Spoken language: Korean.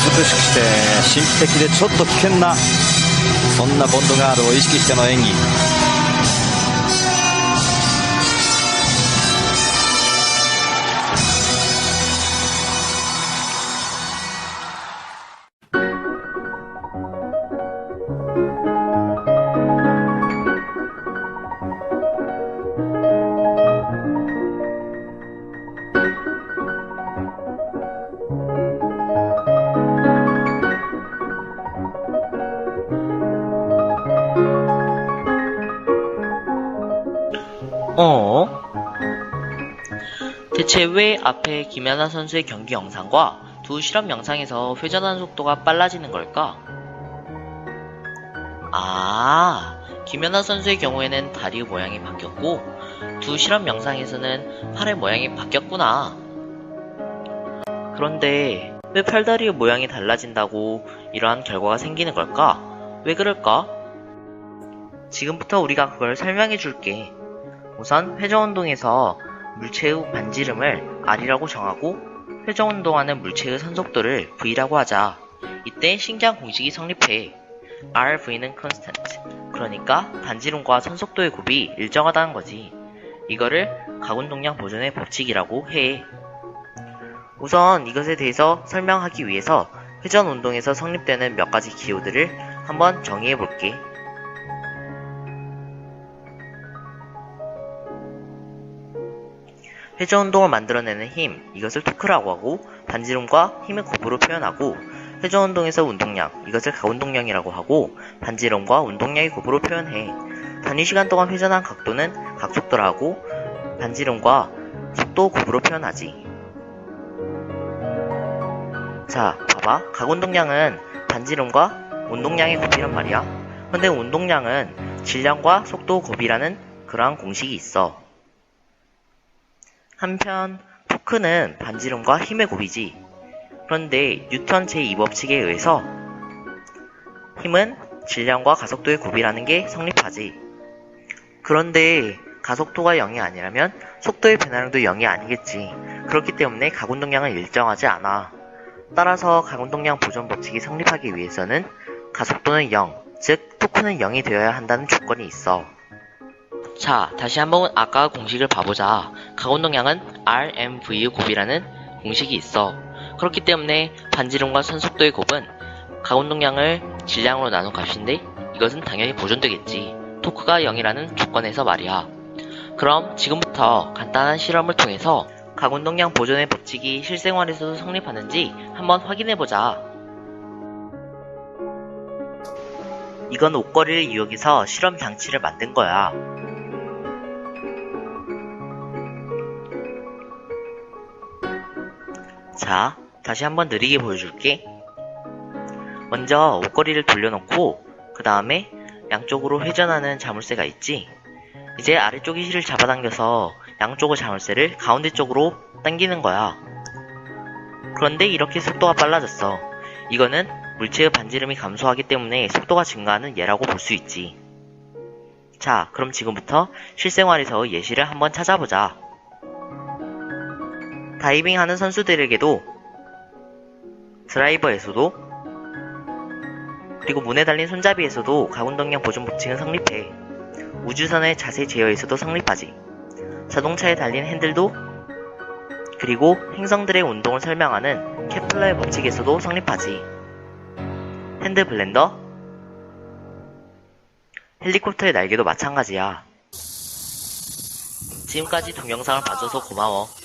美しくして神秘的でちょっと危険なそんなボンドガールを意識しての演技。 어? 대체 왜 앞에 김연아 선수의 경기 영상과 두 실험 영상에서 회전하는 속도가 빨라지는 걸까? 아, 김연아 선수의 경우에는 다리 모양이 바뀌었고, 두 실험 영상에서는 팔의 모양이 바뀌었구나. 그런데, 왜 팔다리의 모양이 달라진다고 이러한 결과가 생기는 걸까? 왜 그럴까? 지금부터 우리가 그걸 설명해 줄게. 우선 회전운동에서 물체의 반지름을 R이라고 정하고 회전운동하는 물체의 선속도를 V라고 하자. 이때 신기한 공식이 성립해. RV는 constant. 그러니까 반지름과 선속도의 곱이 일정하다는 거지. 이거를 가운동량 보존의 법칙이라고 해. 우선 이것에 대해서 설명하기 위해서 회전운동에서 성립되는 몇 가지 기호들을 한번 정의해 볼게. 회전 운동을 만들어내는 힘, 이것을 토크라고 하고 반지름과 힘의 곱으로 표현하고 회전 운동에서 운동량, 이것을 가운동량이라고 하고 반지름과 운동량의 곱으로 표현해. 단위 시간 동안 회전한 각도는 각속도라 하고 반지름과 속도 곱으로 표현하지. 자, 봐봐. 각운동량은 반지름과 운동량의 곱이란 말이야. 근데 운동량은 질량과 속도 곱이라는 그러한 공식이 있어. 한편 토크는 반지름과 힘의 곱이지. 그런데 뉴턴 제2법칙에 의해서 힘은 질량과 가속도의 곱이라는 게 성립하지. 그런데 가속도가 0이 아니라면 속도의 변화량도 0이 아니겠지. 그렇기 때문에 가운동량은 일정하지 않아. 따라서 가운동량 보존 법칙이 성립하기 위해서는 가속도는 0, 즉 토크는 0이 되어야 한다는 조건이 있어. 자, 다시 한번 아까 공식을 봐보자. 가운동량은 RMV의 곱이라는 공식이 있어. 그렇기 때문에 반지름과 선속도의 곱은 가운동량을 질량으로 나눈 값인데 이것은 당연히 보존되겠지. 토크가 0이라는 조건에서 말이야. 그럼 지금부터 간단한 실험을 통해서 가운동량 보존의 법칙이 실생활에서도 성립하는지 한번 확인해보자. 이건 옷걸이를 이용해서 실험 장치를 만든 거야. 자, 다시 한번 느리게 보여줄게. 먼저 옷걸이를 돌려놓고 그 다음에 양쪽으로 회전하는 자물쇠가 있지. 이제 아래쪽 힐을 잡아당겨서 양쪽의 자물쇠를 가운데 쪽으로 당기는 거야. 그런데 이렇게 속도가 빨라졌어. 이거는 물체의 반지름이 감소하기 때문에 속도가 증가하는 예라고 볼 수 있지. 자, 그럼 지금부터 실생활에서 예시를 한번 찾아보자. 다이빙 하는 선수들에게도 드라이버에서도 그리고 문에 달린 손잡이에서도 가운동량 보존 법칙은 성립해. 우주선의 자세 제어에서도 성립하지. 자동차에 달린 핸들도 그리고 행성들의 운동을 설명하는 케플러의 법칙에서도 성립하지. 핸드 블렌더, 헬리콥터의 날개도 마찬가지야. 지금까지 동영상을 봐줘서 고마워.